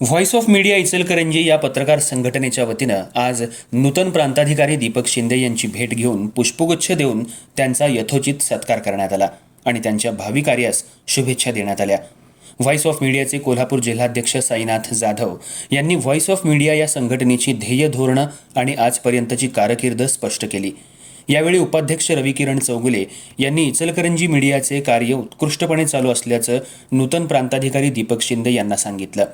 Voice of media Ichalkaranji या पत्रकार संघटनेच्या वतीनं आज नूतन प्रांताधिकारी दीपक शिंदे यांची भेट घेऊन पुष्पगुच्छ देऊन त्यांचा यथोचित सत्कार करण्यात आला आणि त्यांच्या भावी कार्यास शुभेच्छा देण्यात आल्या. व्हॉइस ऑफ मीडियाचे कोल्हापूर जिल्हाध्यक्ष साईनाथ जाधव यांनी व्हॉइस ऑफ मीडिया या संघटनेची ध्येय धोरणं आणि आजपर्यंतची कारकीर्द स्पष्ट केली. यावेळी उपाध्यक्ष रविकिरण चौगुले यांनी इचलकरंजी मीडियाचे कार्य उत्कृष्टपणे चालू असल्याचं नूतन प्रांताधिकारी दीपक शिंदे यांना सांगितलं.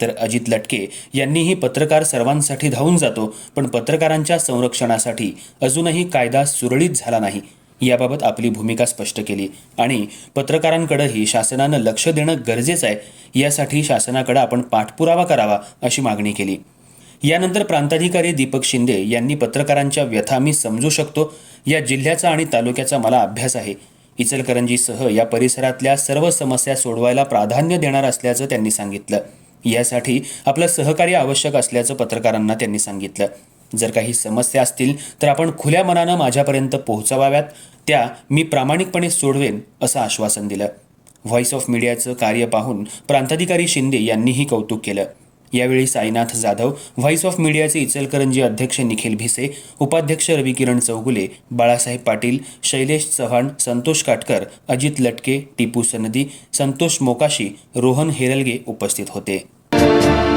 तर अजित लटके यांनीही पत्रकार सर्वांसाठी धावून जातो पण पत्रकारांच्या संरक्षणासाठी अजूनही कायदा सुरळीत झाला नाही. याबाबत आपली भूमिका स्पष्ट केली आणि पत्रकारांकडेही शासनानं लक्ष देणं गरजेचं आहे. यासाठी शासनाकडे आपण पाठपुरावा करावा अशी मागणी केली. यानंतर प्रांताधिकारी दीपक शिंदे यांनी पत्रकारांच्या व्यथा मी समजू शकतो या जिल्ह्याचा आणि तालुक्याचा मला अभ्यास आहे. इचलकरंजीसह या परिसरातल्या सर्व समस्या सोडवायला प्राधान्य देणार असल्याचं त्यांनी सांगितलं. यासाठी आपलं सहकार्य आवश्यक असल्याचं पत्रकारांना त्यांनी सांगितलं. जर काही समस्या असतील तर आपण खुल्या मनानं माझ्यापर्यंत पोहोचवाव्यात त्या मी प्रामाणिकपणे सोडवेन असं आश्वासन दिलं. व्हॉइस ऑफ मीडियाचं कार्य पाहून प्रांताधिकारी शिंदे यांनीही कौतुक केलं. यावेळी साईनाथ जाधव व्हॉइस ऑफ मीडियाचे इचलकरंजी अध्यक्ष निखिल भिसे उपाध्यक्ष रविकिरण चौगुले बाळासाहेब पाटील शैलेश चव्हाण संतोष काटकर अजित लटके टिपू सनदी संतोष मोकाशी रोहन हेरलगे उपस्थित होते.